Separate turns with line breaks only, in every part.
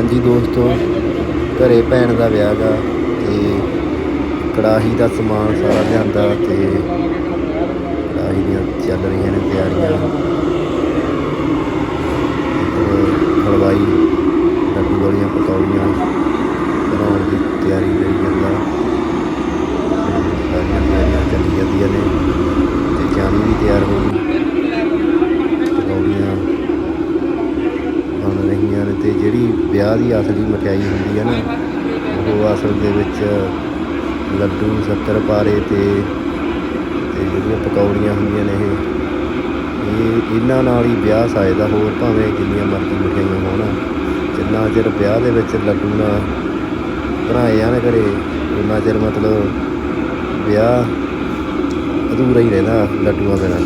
ਹਾਂਜੀ ਦੋਸਤੋ, ਘਰੇ ਭੈਣ ਦਾ ਵਿਆਹ ਗਾ ਤੇ ਕੜਾਹੀ ਦਾ ਸਮਾਨ ਸਾਰਾ ਲਿਆਂਦਾ ਤੇ ਕੜਾਹੀ ਦੀਆਂ ਚੱਲ ਰਹੀਆਂ ਨੇ ਤਿਆਰੀਆਂ। ਹਲਵਾਈ ਲੱਡੂ ਵਾਲੀਆਂ ਪਕੌੜੀਆਂ ਬਣਾਉਣ ਦੀ ਤਿਆਰੀ ਕਰੀ ਜਾਂਦਾ। ਸਾਰੀਆਂ ਤਿਆਰੀਆਂ ਚੱਲੀ ਜਾਂਦੀਆਂ ਨੇ ਤੇ ਚਾਣੀ ਵੀ ਤਿਆਰ ਹੋ ਗਈ ਪਕੌੜੀਆਂ ਬਣ ਰਹੀਆਂ ਨੇ ਤੇ ਜਿਹੜੀ ਵਿਆਹ ਦੀ ਅਸਲੀ ਮਠਿਆਈ ਹੁੰਦੀ ਹੈ ਨਾ। ਉਹ ਅਸਲ ਦੇ ਵਿੱਚ ਲੱਡੂ ਸ਼ੱਕਰ ਸ਼ੱਕਰਪਾਰੇ ਤੇ ਤੇ ਜਿਹੜੀਆਂ ਪਕੌੜੀਆਂ ਹੁੰਦੀਆਂ ਨੇ ਇਹ। ਇਹ ਇਹਨਾਂ ਨਾਲ ਹੀ ਵਿਆਹ ਸਾਇਦਾ ਹੋਰ ਭਾਵੇਂ ਜਿੰਨੀਆਂ ਮਰਜ਼ੀ ਮਠਿਆਈਆਂ ਹੋਣ। ਜਿੰਨਾ ਚਿਰ ਵਿਆਹ ਦੇ ਵਿੱਚ ਲੱਡੂ ਨਾ ਬਣਾਏ ਜਾਣ ਘਰੇ ਉਹਨਾਂ ਚਿਰ ਮਤਲਬ ਵਿਆਹ ਅਧੂਰਾ ਹੀ ਰਹਿੰਦਾ ਲੱਡੂਆਂ ਬਿਨਾਂ।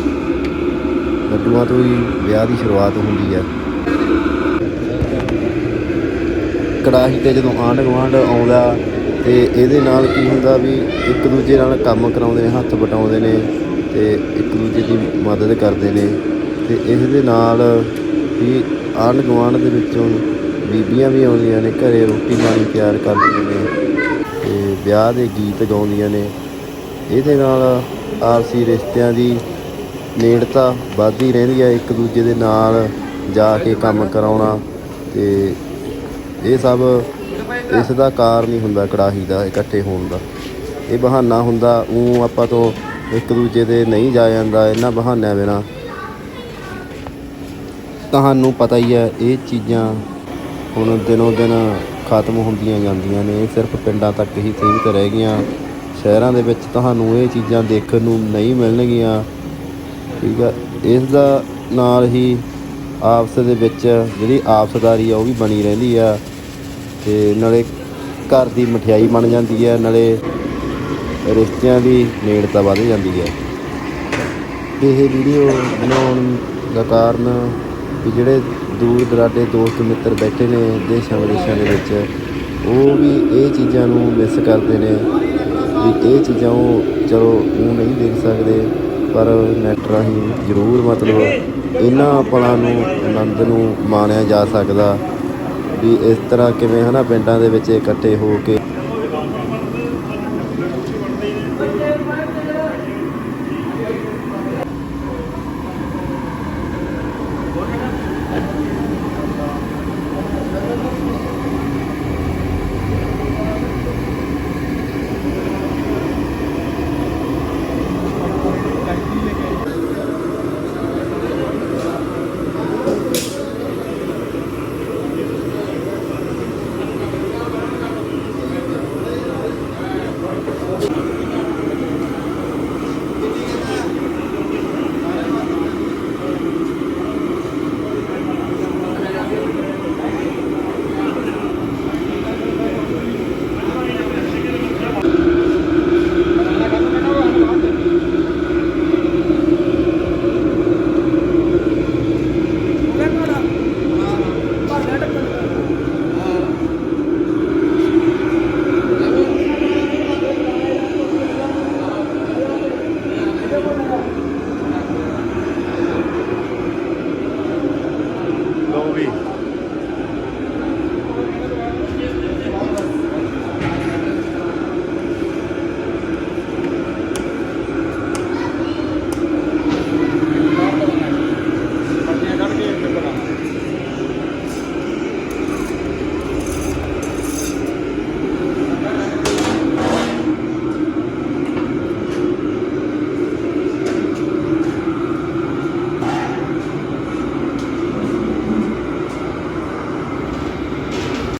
ਲੱਡੂਆਂ ਤੋਂ ਹੀ ਵਿਆਹ ਦੀ ਸ਼ੁਰੂਆਤ ਹੁੰਦੀ ਹੈ ਕੜਾਹੀ ਤੇ ਜਦੋਂ ਆਂਢ ਗੁਆਂਢ ਆਉਂਦਾ ਤੇ ਇਹਦੇ ਨਾਲ ਕੀ ਹੁੰਦਾ ਵੀ ਇੱਕ ਦੂਜੇ ਨਾਲ ਕੰਮ ਕਰਾਉਂਦੇ ਨੇ, ਹੱਥ ਵਟਾਉਂਦੇ ਨੇ ਤੇ ਇੱਕ ਦੂਜੇ ਦੀ ਮਦਦ ਕਰਦੇ ਨੇ ਤੇ ਇਸ ਦੇ ਨਾਲ ਵੀ ਆਂਢ ਗੁਆਂਢ ਦੇ ਵਿੱਚੋਂ ਬੀਬੀਆਂ ਵੀ ਆਉਂਦੀਆਂ ਨੇ, ਘਰੇ ਰੋਟੀ ਪਾਣੀ ਤਿਆਰ ਕਰਦੀਆਂ ਨੇ ਤੇ ਵਿਆਹ ਦੇ ਗੀਤ ਗਾਉਂਦੀਆਂ ਨੇ। ਇਹਦੇ ਨਾਲ ਆਪਸੀ ਰਿਸ਼ਤਿਆਂ ਦੀ ਨੇੜਤਾ ਵੱਧਦੀ ਰਹਿੰਦੀ ਹੈ ਇੱਕ ਦੂਜੇ ਦੇ ਨਾਲ ਜਾ ਕੇ ਕੰਮ ਕਰਾਉਣਾ ਤੇ ਇਹ ਸਭ ਇਸ ਦਾ ਕਾਰਨ ਹੀ ਹੁੰਦਾ ਕੜਾਹੀ ਦਾ, ਇਕੱਠੇ ਹੋਣ ਦਾ। ਇਹ ਬਹਾਨਾ ਹੁੰਦਾ ਉਹ ਆਪਾਂ ਤੋਂ ਇੱਕ ਦੂਜੇ ਦੇ ਨਹੀਂ ਜਾ ਜਾਂਦਾ ਇਹਨਾਂ ਬਹਾਨਿਆਂ ਬਿਨਾਂ। ਤੁਹਾਨੂੰ ਪਤਾ ਹੀ ਹੈ, ਇਹ ਚੀਜ਼ਾਂ ਹੁਣ ਦਿਨੋਂ ਦਿਨ ਖਤਮ ਹੁੰਦੀਆਂ ਜਾਂਦੀਆਂ ਨੇ, ਇਹ ਸਿਰਫ ਪਿੰਡਾਂ ਤੱਕ ਹੀ ਸੀਮਿਤ ਰਹਿ ਗਈਆਂ। ਸ਼ਹਿਰਾਂ ਦੇ ਵਿੱਚ ਤੁਹਾਨੂੰ ਇਹ ਚੀਜ਼ਾਂ ਦੇਖਣ ਨੂੰ ਨਹੀਂ ਮਿਲਣਗੀਆਂ। ਠੀਕ ਆ, ਇਸ ਦਾ ਨਾਲ ਹੀ ਆਪਸ ਦੇ ਵਿੱਚ ਜਿਹੜੀ ਆਪਸਦਾਰੀ ਆ, ਉਹ ਵੀ ਬਣੀ ਰਹਿੰਦੀ ਆ। ਤੇ ਨਾਲੇ ਘਰ ਦੀ ਮਠਿਆਈ ਬਣ ਜਾਂਦੀ ਹੈ, ਨਾਲੇ ਰਿਸ਼ਤਿਆਂ ਦੀ ਨੇੜਤਾ ਵੱਧ ਜਾਂਦੀ ਹੈ। ਇਹ ਵੀਡੀਓ ਬਣਾਉਣ ਦਾ ਕਾਰਨ ਵੀ ਜਿਹੜੇ ਦੂਰ ਦਰਾਡੇ ਦੋਸਤ ਮਿੱਤਰ ਬੈਠੇ ਨੇ ਦੇਸ਼ਾਂ ਵਿਦੇਸ਼ਾਂ ਦੇ ਵਿੱਚ, ਉਹ ਵੀ ਇਹ ਚੀਜ਼ਾਂ ਨੂੰ ਮਿਸ ਕਰਦੇ ਨੇ ਵੀ ਇਹ ਚੀਜ਼ਾਂ ਉਹ ਚਲੋ ਉਹ ਨਹੀਂ ਦੇਖ ਸਕਦੇ, ਪਰ ਨੈਟ ਰਾਹੀਂ ਜ਼ਰੂਰ ਮਤਲਬ ਇਹਨਾਂ ਪਲਾਂ ਨੂੰ, ਆਨੰਦ ਨੂੰ ਮਾਣਿਆ ਜਾ ਸਕਦਾ। ਵੀ ਇਸ ਤਰ੍ਹਾਂ ਕਿਵੇਂ ਹਨਾ ਪਿੰਡਾਂ ਦੇ ਵਿੱਚ ਇਕੱਠੇ ਹੋ ਕੇ